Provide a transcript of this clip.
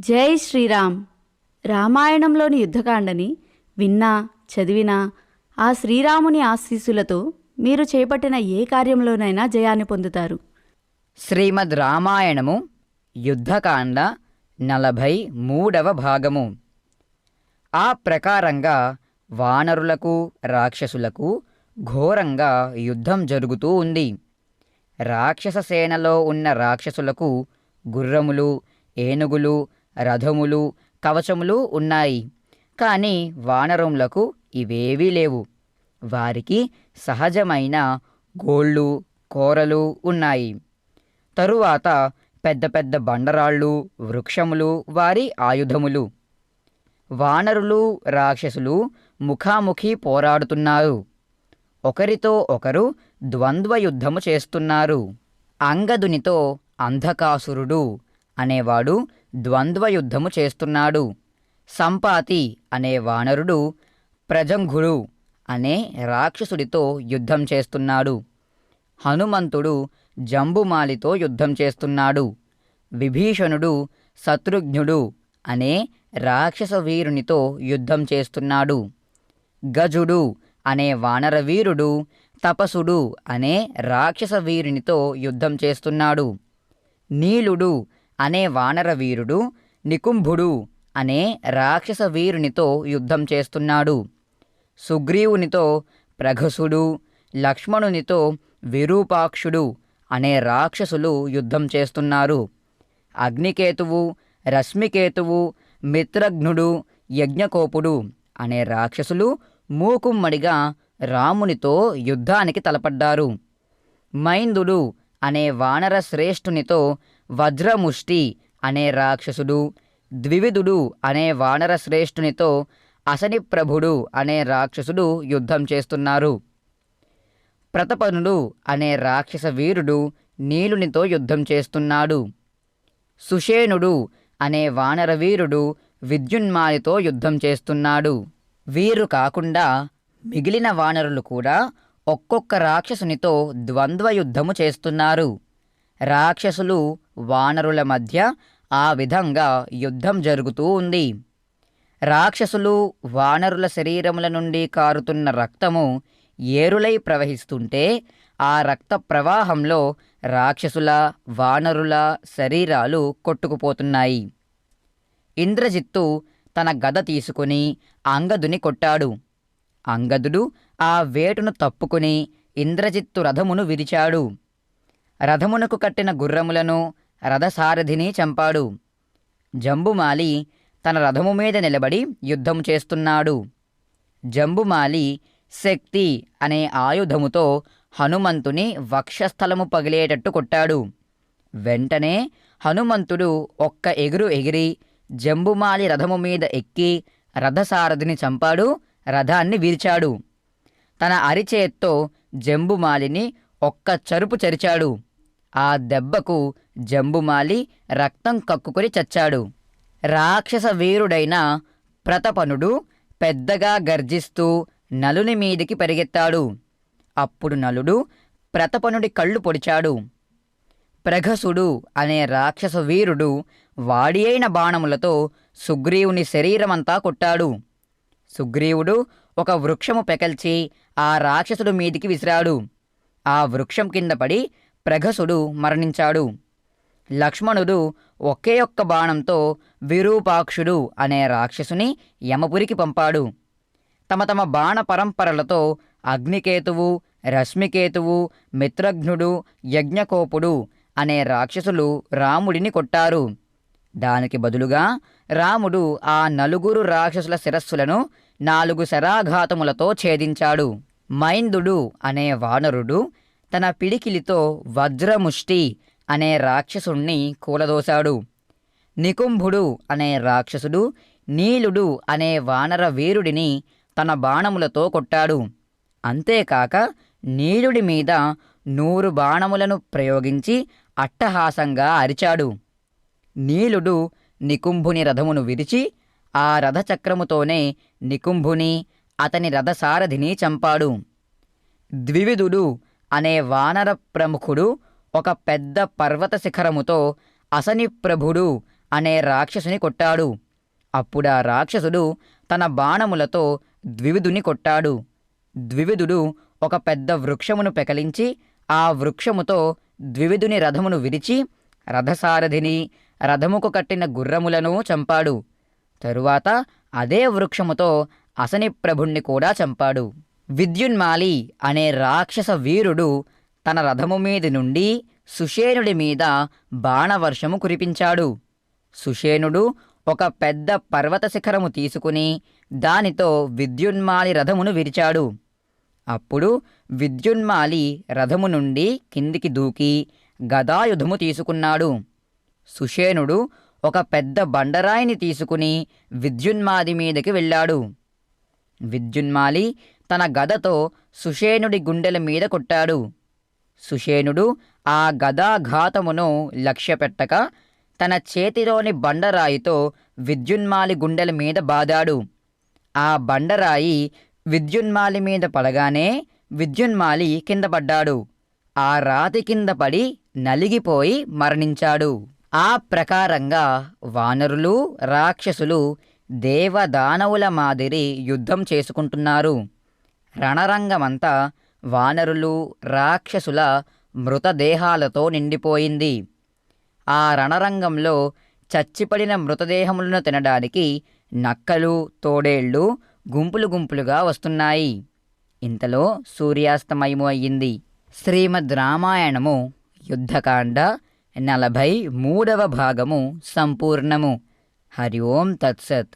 జై శ్రీరామ్. రామాయణంలోని యుద్ధకాండని విన్నా చదివినా ఆ శ్రీరాముని ఆశీస్సులతో మీరు చేపట్టిన ఏ కార్యంలోనైనా జయాన్ని పొందుతారు. శ్రీమద్ రామాయణము యుద్ధకాండ నలభై మూడవ భాగము. ఆ ప్రకారంగా వానరులకు రాక్షసులకు ఘోరంగా యుద్ధం జరుగుతూ ఉంది. రాక్షస సేనలో ఉన్న రాక్షసులకు గుర్రములు ఏనుగులు రథములు కవచములు ఉన్నాయి. కానీ వానరములకు ఇవేవీ లేవు. వారికి సహజమైన గోళ్ళు కోరలు ఉన్నాయి. తరువాత పెద్ద పెద్ద బండరాళ్ళు వృక్షములు వారి ఆయుధములు. వానరులు రాక్షసులు ముఖాముఖి పోరాడుతున్నారు. ఒకరితో ఒకరు ద్వంద్వ యుద్ధము చేస్తున్నారు. అంగదునితో అంధకాసురుడు అనేవాడు ద్వంద్వ యుద్ధము చేస్తున్నాడు. సంపాతి అనే వానరుడు ప్రజంఘుడు అనే రాక్షసుడితో యుద్ధం చేస్తున్నాడు. హనుమంతుడు జంబుమాలితో యుద్ధం చేస్తున్నాడు. విభీషణుడు శత్రుఘ్నుడు అనే రాక్షస వీరునితో యుద్ధం చేస్తున్నాడు. గజుడు అనే వానరవీరుడు తపసుడు అనే రాక్షస వీరునితో యుద్ధం చేస్తున్నాడు. నీలుడు అనే వానరవీరుడు నికుంభుడు అనే రాక్షస వీరునితో యుద్ధం చేస్తున్నాడు. సుగ్రీవునితో ప్రఘసుడు లక్ష్మణునితో విరూపాక్షుడు అనే రాక్షసులు యుద్ధం చేస్తున్నారు. అగ్నికేతువు రశ్మికేతువు మిత్రఘ్నుడు యజ్ఞకోపుడు అనే రాక్షసులు మూకుమ్మడిగా రామునితో యుద్ధానికి తలపడ్డారు. మైందుడు అనే వానర శ్రేష్ఠునితో వజ్రముష్టి అనే రాక్షసుడు ద్వివిధుడు అనే వానర శ్రేష్ఠునితో అసని ప్రభుడు అనే రాక్షసుడు యుద్ధం చేస్తున్నారు. ప్రతపనుడు అనే రాక్షస వీరుడు నీలునితో యుద్ధం చేస్తున్నాడు. సుషేనుడు అనే వానర వీరుడు విద్యున్మాలితో యుద్ధం చేస్తున్నాడు. వీరు కాకుండా మిగిలిన వానరులు కూడా ఒక్కొక్క రాక్షసునితో ద్వంద్వ యుద్ధము చేస్తున్నారు. రాక్షసులు వానరుల మధ్య ఆ విధంగా యుద్ధం జరుగుతూ ఉంది. రాక్షసులు వానరుల శరీరముల నుండి కారుతున్న రక్తము ఏరులై ప్రవహిస్తుంటే ఆ రక్త ప్రవాహంలో రాక్షసుల వానరుల శరీరాలు కొట్టుకుపోతున్నాయి. ఇంద్రజిత్తు తన గద తీసుకుని అంగదుని కొట్టాడు. అంగదుడు ఆ వేటును తప్పుకుని ఇంద్రజిత్తు రథమును విరిచాడు. రథమునకు కట్టిన గుర్రములను రథసారథిని చంపాడు. జంబుమాలి తన రథము మీద నిలబడి యుద్ధం చేస్తున్నాడు. జంబుమాలి శక్తి అనే ఆయుధముతో హనుమంతుని వక్షస్థలము పగిలేటట్టు కొట్టాడు. వెంటనే హనుమంతుడు ఒక్క ఎగురు ఎగిరి జంబుమాలి రథము మీద ఎక్కి రథసారథిని చంపాడు రథాన్ని వీల్చాడు. తన అరిచేత్తో జంబుమాలిని ఒక్క చరుపు చరిచాడు. ఆ దెబ్బకు జంబుమాలి రక్తం కక్కుకొని చచ్చాడు. రాక్షస వీరుడైన ప్రతపనుడు పెద్దగా గర్జిస్తూ నలుని మీదికి పరిగెత్తాడు. అప్పుడు నలుడు ప్రతపనుడి కళ్ళు పొడిచాడు. ప్రఘసుడు అనే రాక్షస వీరుడు వాడి అయిన బాణములతో సుగ్రీవుని శరీరమంతా కొట్టాడు. సుగ్రీవుడు ఒక వృక్షము పెకల్చి ఆ రాక్షసుడు మీదికి విసిరాడు. ఆ వృక్షం కింద పడి ప్రఘసుడు మరణించాడు. లక్ష్మణుడు ఒకే ఒక్క బాణంతో విరూపాక్షుడు అనే రాక్షసుని యమపురికి పంపాడు. తమ తమ బాణ పరంపరలతో అగ్నికేతువు రశ్మికేతువు మిత్రఘ్నుడు యజ్ఞకోపుడు అనే రాక్షసులు రాముడిని కొట్టారు. దానికి బదులుగా రాముడు ఆ నలుగురు రాక్షసుల శిరస్సులను నాలుగు శరాఘాతములతో ఛేదించాడు. మైందుడు అనే వానరుడు తన పిడికిలితో వజ్రముష్టి అనే రాక్షసుణ్ణి కూలదోశాడు. నికుంభుడు అనే రాక్షసుడు నీలుడు అనే వానర వీరుడిని తన బాణములతో కొట్టాడు. అంతేకాక నీలుడి మీద నూరు బాణములను ప్రయోగించి అట్టహాసంగా అరిచాడు. నీలుడు నికుంభుని రథమును విరిచి ఆ రథచక్రముతోనే నికుంభుని అతని రథసారథిని చంపాడు. ద్వివిధుడు అనే వానర ప్రముఖుడు ఒక పెద్ద పర్వత శిఖరముతో అసని ప్రభుడు అనే రాక్షసుని కొట్టాడు. అప్పుడా రాక్షసుడు తన బాణములతో ద్వివిధుని కొట్టాడు. ద్వివిధుడు ఒక పెద్ద వృక్షమును పెకలించి ఆ వృక్షముతో ద్వివిధుని రథమును విరిచి రథసారథిని రథముకు కట్టిన గుర్రములను చంపాడు. తరువాత అదే వృక్షముతో అసని ప్రభుణ్ణి కూడా చంపాడు. విద్యున్మాలి అనే రాక్షస వీరుడు తన రథము మీది నుండి సుషేనుడి మీద బాణవర్షము కురిపించాడు. సుషేనుడు ఒక పెద్ద పర్వత శిఖరము తీసుకుని దానితో విద్యున్మాలి రథమును విరిచాడు. అప్పుడు విద్యున్మాలి రథము నుండి కిందికి దూకి గదాయుధము తీసుకున్నాడు. సుషేనుడు ఒక పెద్ద బండరాయిని తీసుకుని విద్యున్మాది మీదకి వెళ్ళాడు. విద్యున్మాలి తన గదతో సుషేనుడి గుండెల మీద కొట్టాడు. సుషేనుడు ఆ గదాఘాతమును లక్ష్యపెట్టక తన చేతిలోని బండరాయితో విద్యున్మాలి గుండెల మీద బాదాడు. ఆ బండరాయి విద్యున్మాలి మీద పడగానే విద్యున్మాలి కింద పడ్డాడు. ఆ రాతి కింద పడి నలిగిపోయి మరణించాడు. ఆ ప్రకారంగా వానరులు రాక్షసులు దేవదానవుల మాదిరి యుద్ధం చేసుకుంటున్నారు. రణరంగమంతా వానరులు రాక్షసుల మృతదేహాలతో నిండిపోయింది. ఆ రణరంగంలో చచ్చిపడిన మృతదేహములను తినడానికి నక్కలు తోడేళ్ళు గుంపులు గుంపులుగా వస్తున్నాయి. ఇంతలో సూర్యాస్తమయము అయ్యింది. శ్రీమద్ రామాయణము యుద్ధకాండ నలభై మూడవ భాగము సంపూర్ణము. హరి ఓం తత్సత్.